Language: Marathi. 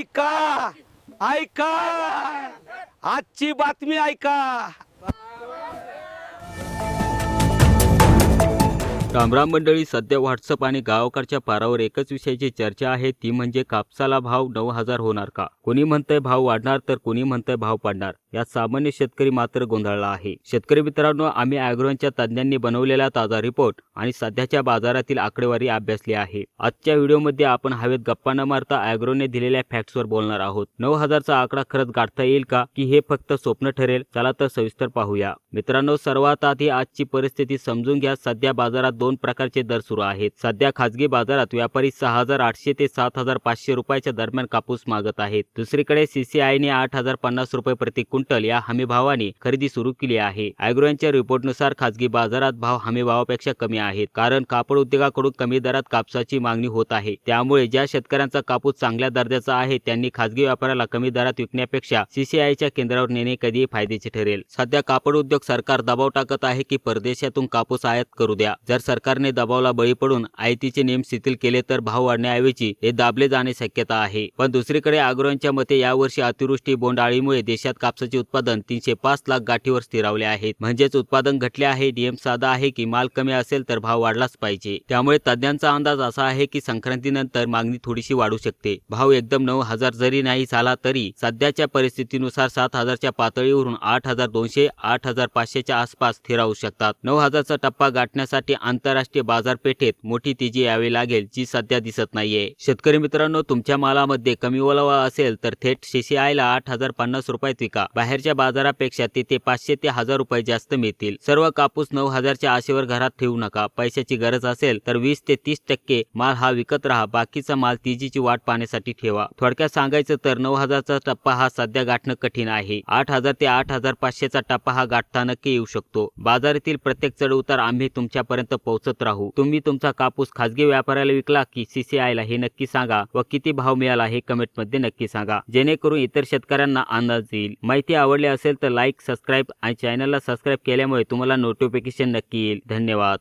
ऐका ऐका. आजची बातमी ऐका. रामराम मंडळी सध्या व्हॉट्सअप आणि गावाकडच्या पारावर एकच विषयाची चर्चा आहे ती म्हणजे कापसाला भाव नऊ हजार होणार का? कोणी म्हणतंय भाव वाढणार तर कोणी म्हणतंय भाव पडणार? यात सामान्य शेतकरी मात्र गोंधळला आहे. शेतकरी मित्रांनो आम्ही अॅग्रोनच्या तज्ज्ञांनी बनवलेला ताजा रिपोर्ट आणि सध्याच्या बाजारातील आकडेवारी अभ्यासली आहे. आजच्या व्हिडिओमध्ये आपण हवेत गप्पा न मारता अॅग्रोने दिलेल्या फॅक्ट्सवर बोलणार आहोत. नऊ हजारचा आकडा खरंच गाठता येईल का की हे फक्त स्वप्न ठरेल? चला तर सविस्तर पाहूया. मित्रांनो सर्वात आधी आजची परिस्थिती समजून घ्या. सध्या बाजारात दोन प्रकारचे दर सुरू आहेत. सध्या खासगी बाजारात व्यापारी सहा हजार आठशे ते सात हजार पाचशे रुपयाच्या दरम्यान कापूस मागत आहेत. दुसरीकडे सीसीआयने आठ हजार पन्नास रुपये प्रति क्विंटल या हमीभावाने खरेदी सुरू केली आहे. अॅग्रो रिपोर्टनुसार खासगी बाजारात भाव हमीभावापेक्षा कमी आहेत कारण कापड उद्योगाकडून कमी दरात कापसाची मागणी होत आहे. त्यामुळे ज्या शेतकऱ्यांचा कापूस चांगल्या दर्जाचा आहे त्यांनी खासगी व्यापाऱ्याला कमी दरात विकण्यापेक्षा सीसीआयच्या केंद्रावर नेणे कधीही फायद्याचे ठरेल. सध्या कापड उद्योग सरकार दबाव टाकत आहे की परदेशातून कापूस आयात करू द्या. जर सरकारने दबावला बळी पडून आयतीचे नियम शिथिल केले तर भाव वाढण्याऐवजी हे दाबले जाणे शक्यता आहे. पण दुसरीकडे अग्रोयांच्या मते यावर्षी अतिवृष्टी बोंडाळीमुळे देशात कापसाचे उत्पादन तीनशे पाच लाख गाठीवर स्थिरावले आहेत. म्हणजेच उत्पादन घटले आहे नियम साधा आहे की माल कमी असेल तर भाव वाढलाच पाहिजे. त्यामुळे तज्ज्ञांचा अंदाज असा आहे की संक्रांतीनंतर मागणी थोडीशी वाढू शकते. भाव एकदम नऊ हजार जरी नाही झाला तरी सध्याच्या परिस्थितीनुसार सात हजारच्या पातळीवरून आठ हजार दोनशे आठ हजार पाचशेच्या आसपास स्थिरावू शकतात. नऊ हजारचा टप्पा गाठण्यासाठी आंतरराष्ट्रीय बाजारपेठेत मोठी तेजी यावी लागेल जी सध्या दिसत नाहीये. शेतकरी मित्रांनो तुमच्या मालामध्ये कमी ओलावा असेल तर थेट सीसीआयला आठ हजार पन्नास रुपयात विका. बाहेरच्या बाजारापेक्षा तिथे पाचशे ते हजार रुपये जास्त मिळतील. सर्व कापूस नऊ हजारच्या आशेवर घरात ठेवू नका. पैशाची गरज असेल तर वीस ते तीस टक्के माल हा विकत राहा. बाकीचा माल तेजीची वाट पाहण्यासाठी ठेवा. थोडक्यात सांगायचं तर नऊ हजारचा टप्पा हा सध्या गाठणं कठीण आहे. आठ हजार ते आठ हजार पाचशेचा टप्पा हा गाठता नक्की येऊ शकतो. बाजारातील प्रत्येक चढ उतार आम्ही तुमच्यापर्यंत पोहोचत राहू. तुम्ही तुमचा कापूस खासगी व्यापाऱ्याला विकला की सीसीआयला हे नक्की सांगा व किती भाव मिळाला हे कमेंटमध्ये नक्की सांगा. जेणेकरून इतर शेतकऱ्यांना अंदाज येईल. माहिती आवडली असेल तर लाईक सबस्क्राईब आणि चॅनलला सबस्क्राईब केल्यामुळे तुम्हाला नोटिफिकेशन नक्की येईल. धन्यवाद.